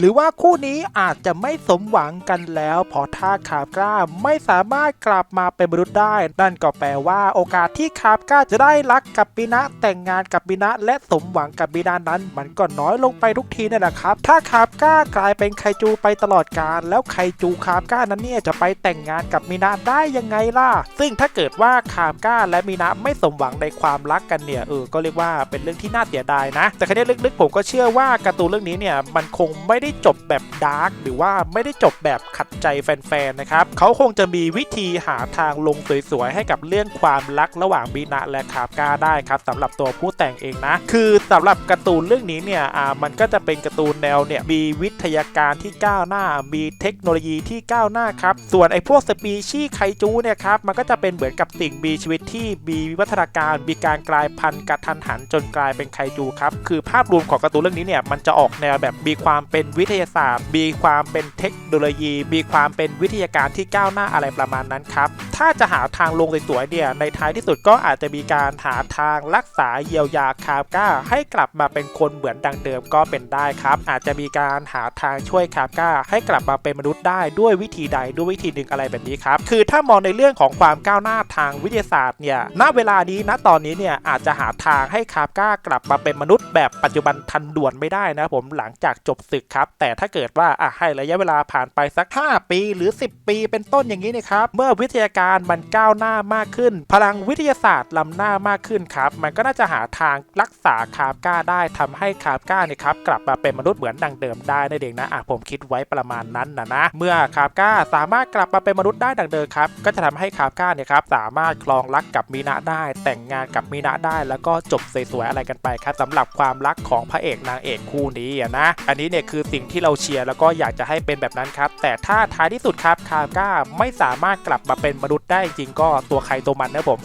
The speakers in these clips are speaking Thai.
หรือว่าคู่นี้อาจจะไม่สมหวังกันแล้ว เพราะถ้าคาบกล้าไม่สามารถกลับมาเป็นมนุษย์ได้ นั่นก็แปลว่าโอกาสที่คาบกล้าจะได้รักกับปีนะแต่งงานกับปีนะและสมหวังกับปีนะนั้น มันก็น้อยลงไปทุกทีนั่นแหละครับ ถ้าคาบกล้ากลายเป็นไคจูไปตลอดกาลแล้วไคจูคาบกล้านั้นเนี่ยจะไปแต่งงานกับมีนาได้ยังไงล่ะ ซึ่งถ้าเกิดว่าคาบกล้าและมีนาไม่สมหวังในความรักกันเนี่ยเออก็เรียกว่าเป็นเรื่องที่น่าเสียดายนะ แต่ครั้นี้ลึกๆผมก็เชื่อว่าการ์ตูนเรื่องนี้เนี่ยมันคงไม่ได้จบแบบดาร์กหรือว่าไม่ได้จบแบบขัดใจแฟนๆนะครับเขาคงจะมีวิธีหาทางลงสวยๆให้กับเรื่องความรักระหว่างบีนะและคาบก้าได้ครับสำหรับตัวผู้แต่งเองนะ คือสำหรับการ์ตูนเรื่องนี้เนี่ยอ่ามันก็จะเป็นการ์ตูนแนวเนี่ยมีวิทยาการที่ก้าวหน้า มีเทคโนโลยีที่ก้าวหน้าครับส่วนไอ้พวกสปีชีส์ไคจูเนี่ยครับมันก็จะเป็นเหมือนกับสิ่งมีชีวิตที่มีวิวัฒนาการมีการกลายพันธุ์กระทันหันจนกลายเป็นไคจูครับคือภาพรวมของการ์ตูนเรื่องนี้เนี่ยมันจะออกแนวแบบมีความเป็นวิทยาศาสตร์ มีความเป็นเทคโนโลยี มีความเป็นวิทยาการที่ก้าวหน้าอะไรประมาณนั้นครับ ถ้าจะหาทางลงสวยๆเนี่ยในท้ายที่สุดก็อาจจะมีการหาทางรักษาเยียวยาคาบก้า ให้กลับมาเป็นคนเหมือนดังเดิมก็เป็นได้ครับ อาจจะมีการหาทางช่วยคาบก้า ให้กลับมาเป็นมนุษย์ได้ด้วยวิธีใดด้วยวิธีหนึ่งอะไรแบบนี้ครับ คือถ้ามองในเรื่องของความก้าวหน้าทางวิทยาศาสตร์เนี่ยณเวลานี้ณตอนนี้เนี่ยอาจจะหาทางให้คาบก้ากลับมาเป็นมนุษย์แบบปัจจุบันทันด่วนไม่ได้นะผมหลังจากจบศึกครับแต่ถ้าเกิดว่าอะให้ระยะเวลาผ่านไปสัก 5 ปีหรือ 10 ปีเป็นต้นอย่างนี้นะครับ เมื่อวิทยาการมันก้าวหน้ามากขึ้น พลังวิทยาศาสตร์ล้ำหน้ามากขึ้นครับ มันก็น่าจะหาทางรักษาคาบก้าได้ทำให้คาบก้าเนี่ยครับกลับมาเป็นมนุษย์เหมือนดังเดิมได้นั่นเองนะอะผมคิดไว้ประมาณนั้นนะนะ เมื่อคาบก้าสามารถกลับมาเป็นมนุษย์ได้ดังเดิมครับก็จะทำให้คาบก้าเนี่ยครับสามารถคลองรักกับมีนาได้ แต่งงานกับมีนาได้ แล้วก็จบสวยๆอะไรกันไปครับสำหรับความรักของพระเอกนางเอกคู่นี้นะ อันนี้เนี่ยคือสิ่งที่เราเชียร์แล้วก็อยากจะให้เป็นแบบนั้นครับ แต่ถ้าท้ายที่สุดครับคาก้าไม่สามารถกลับมาเป็นมนุษย์ได้จริงก็ตัวใครตัวมันนะผม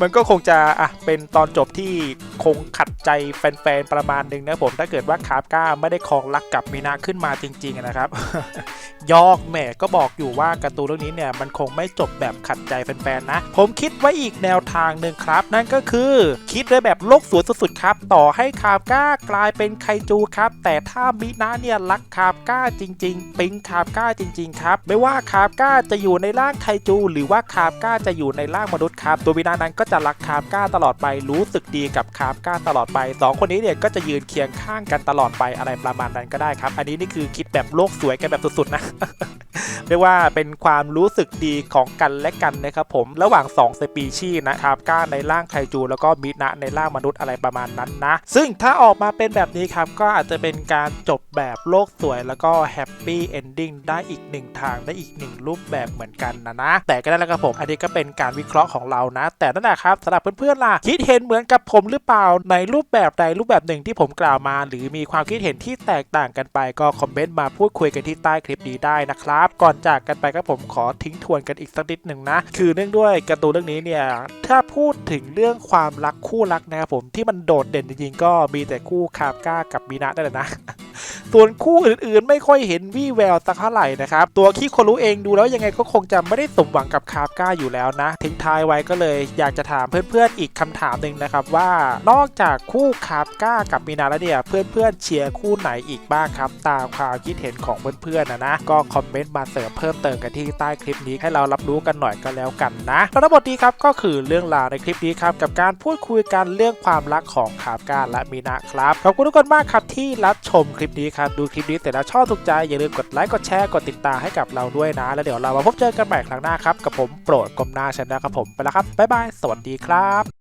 มันก็คงจะอะเป็นตอนจบที่ คงขัดใจแฟนๆ ประมาณหนึงนะผมถ้าเกิดว่าคาบก้าไม่ได้ครองรักกับมีนาขึ้นมาจริง ๆ นะครับ ยอกแหม่ก็บอกอยู่ว่าการ์ตูนเรื่องนี้เนี่ยมันคงไม่จบแบบขัดใจแฟนๆ นะ ผมคิดไว้อีกแนวทางหนึ่งครับ นั่นก็คือคิดไว้แบบโลกสวยสุดๆครับ ต่อให้คาบก้ากลายเป็นไคจูครับ แต่ถ้ามินะเนี่ยรักคาบก้าจริง ๆ ปิงคาบก้าจริง ๆ ครับ ไม่ว่าคาบก้าจะอยู่ในร่างไคจู หรือว่าคาบก้าจะอยู่ในร่างมนุษย์ครับตัวมินะนั้นก็จะรักคาบก้าตลอดไปรู้สึกดีกับคาบก้าตลอดไปสองคนนี้เนี่ยก็จะยืนเคียงข้างกันตลอดไปอะไรประมาณนั้นก็ได้ครับ อันนี้นี่คือคิดแบบโลกสวยกันแบบสุดๆนะ เรียกว่าเป็นความรู้สึกดีของกันและกันนะครับผมระหว่าง 2 สปีชีส์นะครับก้าในร่างไคจูแล้วก็มินะในร่างมนุษย์อะไรประมาณนั้นนะ ซึ่งถ้าออกมาเป็นแบบนี้ครับ ก็อาจจะเป็นการจบแบบโลกสวยแล้วก็แฮปปี้เอนดิ้งได้อีกหนึ่งทางได้อีกหนึ่งรูปแบบเหมือนกันนะนะ แต่ก็ได้แล้วครับผมอันนี้ก็เป็นการวิเคราะห์ของเรานะ แต่นั่นแหละครับสำหรับเพื่อนๆล่ะคิดเห็นเหมือนกับผมหรือเปล่าในรูปแบบใดรูปแบบหนึ่งที่ผมกล่าวมา หรือมีความคิดเห็นที่แตกต่างกันไปก็คอมเมนต์มาพูดคุยกันที่ใต้คลิปนี้ได้นะครับก่อนจากกันไปครับผมขอทิ้งทวนกันอีกสักนิดหนึ่งนะ คือเนื่องด้วยการ์ตูนเรื่องนี้เนี่ยถ้าพูดถึงเรื่องความรักคู่รักนะครับผมที่มันโดดเด่นจริงๆก็มีแต่คู่คาบก้ากับบีนะได้เลยนะ ส่วนคู่อื่นๆ ไม่ค่อยเห็นวี่แววสักเท่าไหร่นะครับ ตัวคิโครุเองดูแล้วยังไงก็คงจะไม่ได้สมหวังกับคาบก้าอยู่แล้วนะ ทิ้งท้ายไว้ก็เลยอยากจะถามเพื่อนๆอีกคำถามหนึ่งนะครับว่านอกจากคู่คาบก้ากับมีนาแล้วเนี่ยเพื่อนๆเชียร์คู่ไหนอีกบ้างครับ ตามความคิดเห็นของเพื่อนๆนะนะก็คอมเมนต์มาเสริมเพิ่มเติมกันที่ใต้คลิปนี้ให้เรารับรู้กันหน่อยก็แล้วกันนะแล้วทั้งหมดนี้ครับก็คือเรื่องราวในคลิปนี้ครับกับการพูดคุยกันเรื่องความรักของคาบก้าและมีนะครับขอบคุณทุกคนมากครับที่รับชมคลิปนี้ครับ ดูคลิปนี้เสร็จแล้วชอบถูกใจอย่าลืมกดไลค์กดแชร์กดติดตามให้กับเราด้วยนะ แล้วเดี๋ยวเรามาพบเจอกันใหม่ครั้งหน้าครับ กับผมโปรดกลมหน้าชนะครับผมไปแล้วครับบ๊ายบายสวัสดีครับ